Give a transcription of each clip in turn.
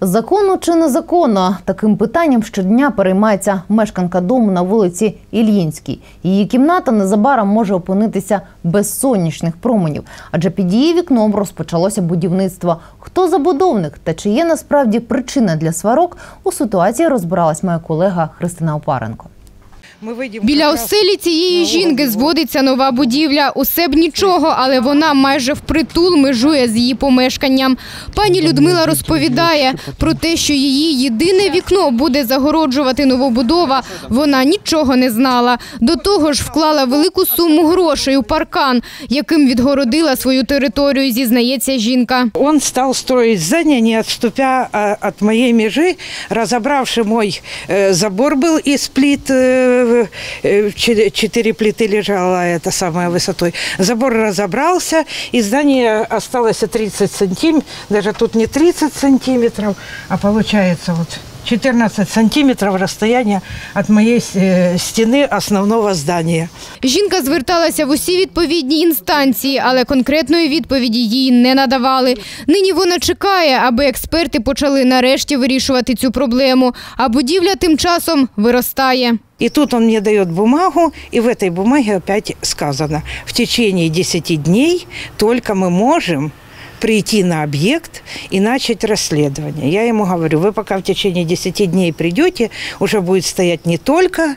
Законно чи незаконно? Таким питанням щодня переймається мешканка дому на вулиці Ільїнській. Її кімната незабаром може опинитися без сонячних променів, адже під її вікном розпочалося будівництво. Хто забудовник та чи є насправді причина для сварок? У ситуації розбиралась моя колега Христина Опаренко. Ми вийдемо Біля оселі цієї жінки зводиться нова будівля. Усе б нічого, але вона майже впритул межує з її помешканням. Пані Людмила розповідає про те, що її єдине вікно буде загороджувати новобудова. Вона нічого не знала. До того ж, вклала велику суму грошей у паркан, яким відгородила свою територію, зізнається жінка. Он стал строить здание, не отступя а, от моей межи, разобравший мой э, забор был из плит, э, э, че- четыре плиты лежала это самая высотой. Забор разобрался, и здание осталось 30 сантиметров, даже тут не 30 сантиметров, а получается вот 14 сантиметров расстояние от моей э, стены основного здания. Жінка зверталася в усі відповідні інстанції, але конкретної відповіді їй не надавали. Нині вона чекає, аби експерти почали нарешті вирішувати цю проблему. А будівля тим часом виростає. И тут он мне дает бумагу, и в этой бумаге опять сказано, в течение 10 дней только мы можем прийти на объект и начать расследование. Я ему говорю, вы пока в течение 10 дней придете, уже будет стоять не только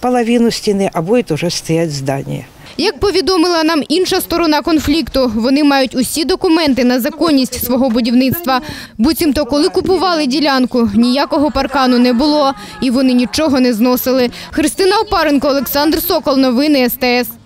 половину стены, а будет уже стоять здание. Як повідомила нам інша сторона конфлікту, вони мають усі документи на законність свого будівництва. Буцімто, коли купували ділянку, ніякого паркану не було, і вони нічого не зносили. Христина Опаренко, Олександр Сокол, новини СТС.